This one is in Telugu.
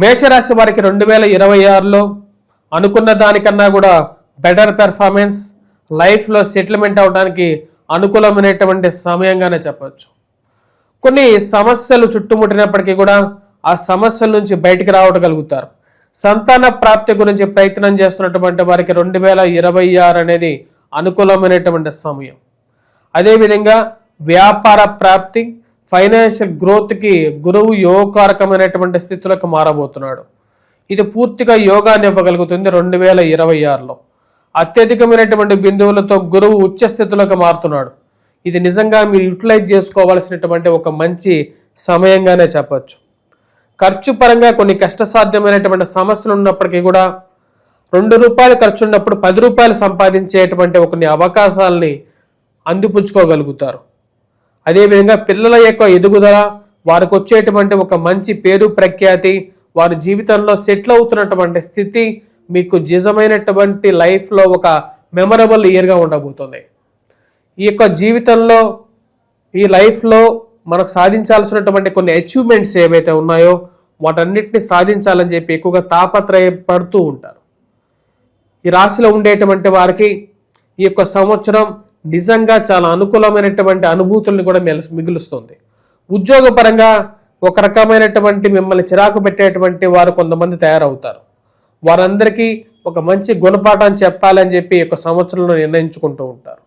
మేషరాశి వారికి రెండు వేల ఇరవై ఆరులో అనుకున్న దానికన్నా కూడా బెటర్ పెర్ఫార్మెన్స్ లైఫ్లో సెటిల్మెంట్ అవడానికి అనుకూలమైనటువంటి సమయంగానే చెప్పవచ్చు కొన్ని సమస్యలు చుట్టుముట్టినప్పటికీ కూడా ఆ సమస్యల నుంచి బయటికి రావటగలుగుతారు. సంతాన ప్రాప్తి గురించి ప్రయత్నం చేస్తున్నటువంటి వారికి రెండు వేల ఇరవై ఆరు అనేది అనుకూలమైనటువంటి సమయం. అదేవిధంగా వ్యాపార ప్రాప్తి ఫైనాన్షియల్ గ్రోత్కి గురువు యోగకారకమైనటువంటి స్థితిలోకి మారబోతున్నాడు. ఇది పూర్తిగా యోగాన్ని ఇవ్వగలుగుతుంది రెండు వేల ఇరవై ఆరులో. అత్యధికమైనటువంటి బిందువులతో గురువు ఉచ్చ స్థితిలోకి మారుతున్నాడు. ఇది నిజంగా మీరు యూటిలైజ్ చేసుకోవాల్సినటువంటి ఒక మంచి సమయంగానే చెప్పచ్చు. ఖర్చు పరంగా కొన్ని కష్టసాధ్యమైనటువంటి సమస్యలు ఉన్నప్పటికీ కూడా రెండు రూపాయలు ఖర్చు ఉన్నప్పుడు పది రూపాయలు సంపాదించేటువంటి కొన్ని అవకాశాలని అందిపుచ్చుకోగలుగుతారు. అదేవిధంగా పిల్లల యొక్క ఎదుగుదల వారికి వచ్చేటువంటి ఒక మంచి పేరు ప్రఖ్యాతి వారి జీవితంలో సెటిల్ అవుతున్నటువంటి స్థితి మీకు నిజమైనటువంటి లైఫ్లో ఒక మెమరబుల్ ఇయర్గా ఉండబోతుంది. ఈ యొక్క జీవితంలో ఈ లైఫ్లో మనకు సాధించాల్సినటువంటి కొన్ని అచీవ్మెంట్స్ ఏవైతే ఉన్నాయో వాటన్నిటిని సాధించాలని చెప్పి ఎక్కువగా తాపత్రయపడుతూ ఉంటారు. ఈ రాశిలో ఉండేటువంటి వారికి ఈ యొక్క సంవత్సరం నిజంగా చాలా అనుకూలమైనటువంటి అనుభూతుల్ని కూడా మిగులుస్తుంది. ఉద్యోగపరంగా ఒక రకమైనటువంటి మిమ్మల్ని చిరాకు పెట్టేటువంటి వారు కొంతమంది తయారవుతారు. వారందరికీ ఒక మంచి గుణపాఠం చెప్పాలని చెప్పి ఒక యొక్క సంవత్సరంలో నిర్ణయించుకుంటూ ఉంటారు.